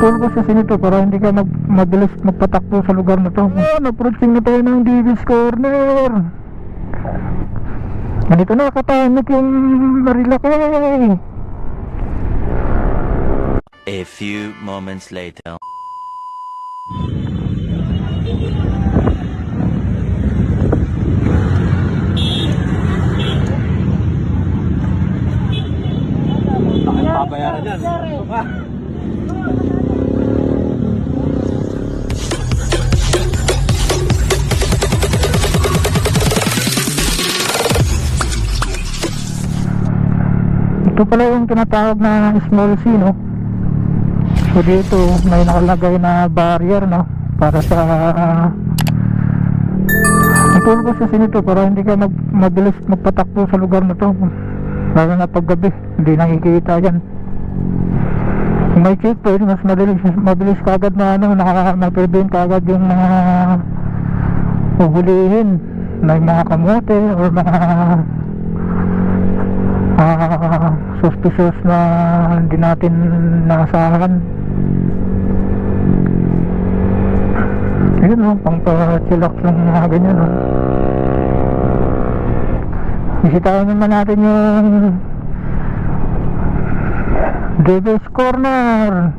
Putol ko sa sinito para hindi ka mag mabilis magpatakbo sa lugar na to. Oh, approaching na tayo ng Davis Corner. Ganito na katahimik yung Marilaki. A few moments later. Babayaran yan. Ito pala yung tinatawag na small C, no? So dito may nakalagay na barrier, no? Para sa Ipul ko sa sinito para hindi ka mag mabilis magpatakbo sa lugar na to. Lalo na paggabi, hindi nakikita yan. Kung may checkpoint, mas mabilis, mabilis kagad na ano, nakaka-prevent kagad yung mga uhulihin na mga kamote or mga suspicious na hindi natin naasahan yun o pang pa-chillax ng mga ganyan o bisitahin naman natin yung Davis Corner.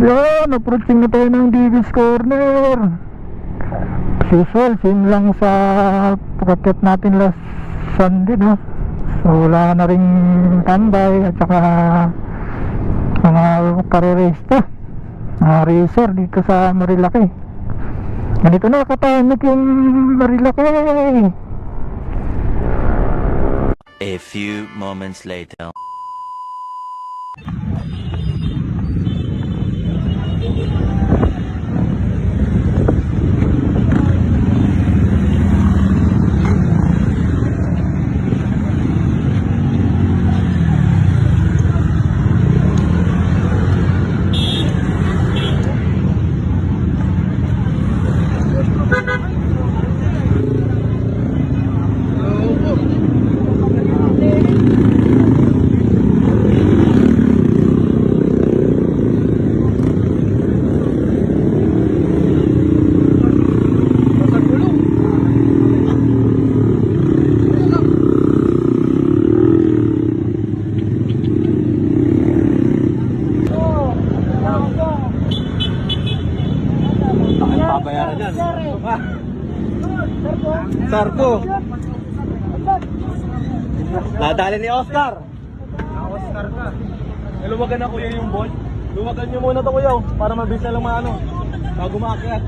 Yun approaching na tayo ng Davis Corner. As usual same lang sa pagkakit natin last Sunday no so wala na rin tambay at saka mga karerista mga racer dito sa Marilaki. Ganito na katahimik yung Marilaki. A few moments later. Babayaran yan. Sarko. Nadali ni Oscar. Oscar ka. Luwagan na kuya yung ball. Luwagan niyo muna to kuya oh, para mabilis na lang maano. Bago maakyat.